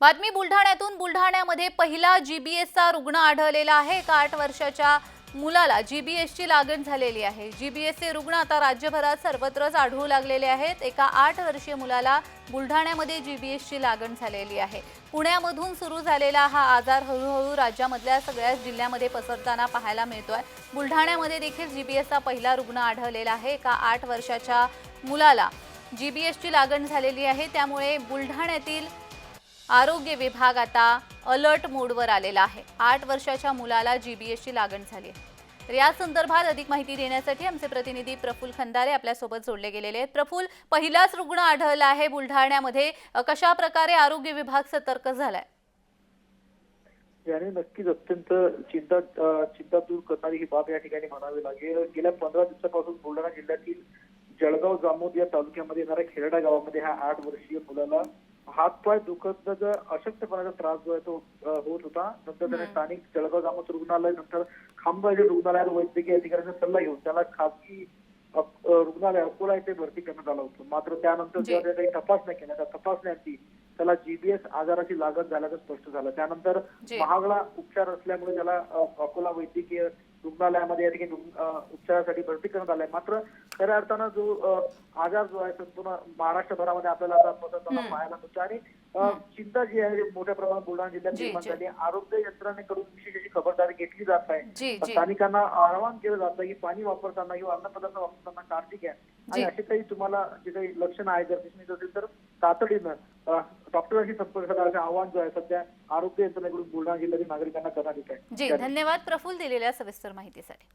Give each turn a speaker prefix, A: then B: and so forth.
A: बातमी बुलढाण्यातून. बुलढाण्यामध्ये पहिला जीबीएसचा रुग्ण आढळलेला आहे. एका आठ वर्षाच्या मुलाला जीबीएसची लागण झालेली आहे. जीबीएसचे रुग्ण आता राज्यभरात सर्वत्रच आढळू लागलेले आहेत. एका आठ वर्षीय मुलाला बुलढाण्यामध्ये जीबीएसची लागण झालेली आहे. पुण्यामधून सुरू झालेला हा आजार हळूहळू राज्यामधल्या सगळ्याच जिल्ह्यामध्ये पसरताना पाहायला मिळतोय. बुलढाण्यामध्ये देखील जीबीएसचा पहिला रुग्ण आढळलेला आहे. एका आठ वर्षाच्या मुलाला जीबीएसची लागण झालेली आहे. त्यामुळे बुलढाण्यातील आरोग्य विभाग आता अलर्ट मोडवर आलेला आहे. आठ वर्षाच्या मुलाला जीबीएसची लागण झाली आहे. तर या संदर्भात अधिक माहिती देण्यासाठी आमचे प्रतिनिधी प्रफुल खंदारे आपल्यासोबत जोडले गेलेले आहेत. प्रफुल पहिलाच रुग्ण आढळला आहे बुलढाण्यामध्ये. कशा प्रकारे आरोग्य विभाग सतर्क झालाय?
B: याने नक्कीच अत्यंत चिंता चिंता दूर करणारी ही बाब या ठिकाणी म्हणावी लागेल. गेल्या पंधरा दिवसापासून बुलढाणा जिल्ह्यातील जळगाव जामोद या तालुक्यामध्ये येणाऱ्या खेरडा गावामध्ये ह्या आठ वर्षीय मुलाला हातपाय दुखत अशक्तपणाचा त्रास जो आहे तो होत होता नंतर त्याने स्थानिक जळगाव जामोद रुग्णालय नंतर येथील रुग्णालयात वैद्यकीय अधिकाऱ्यांचा सल्ला घेऊन त्याला खासगी रुग्णालय अकोला येथे भरती करण्यात आलं होतं मात्र त्यानंतर. जेव्हा त्या काही तपासण्या केल्या त्या तपासण्यांची त्याला जीबीएस आजाराची लागण झाल्याचं स्पष्ट झालं त्यानंतर. महागडा उपचार असल्यामुळे त्याला अकोला वैद्यकीय रुग्णालयामध्ये या ठिकाणी उपचारासाठी भरती करण्यात आलाय मात्र खऱ्या अर्थानं जो आजार जो आहे संपूर्ण महाराष्ट्रभरामध्ये आपल्याला आता. पाहायला मिळतो आणि चिंता जी आहे मोठ्या प्रमाणात बुलढाणा जिल्ह्यात निर्माण. झाली. आरोग्य यंत्रणेकडून विशेष अशी खबरदारी घेतली जात आहे स्थानिकांना आवाहन केलं जातं की पाणी वापरताना किंवा अन्नपदार्थ वापरताना काळजी घ्या आणि. असे काही तुम्हाला जे काही लक्षणं आहेत जर दिसून येत असेल तर तातडीनं डॉक्टरांशी संपर्क साधण्याचे आवाहन जो आहे सध्या आरोग्य यंत्रणेकडून बुलढाणा जिल्ह्यातील नागरिकांना करण्यात येत आहे.
A: जी धन्यवाद. प्रफुल दिलेल्या सविस्तर माहितीसाठी.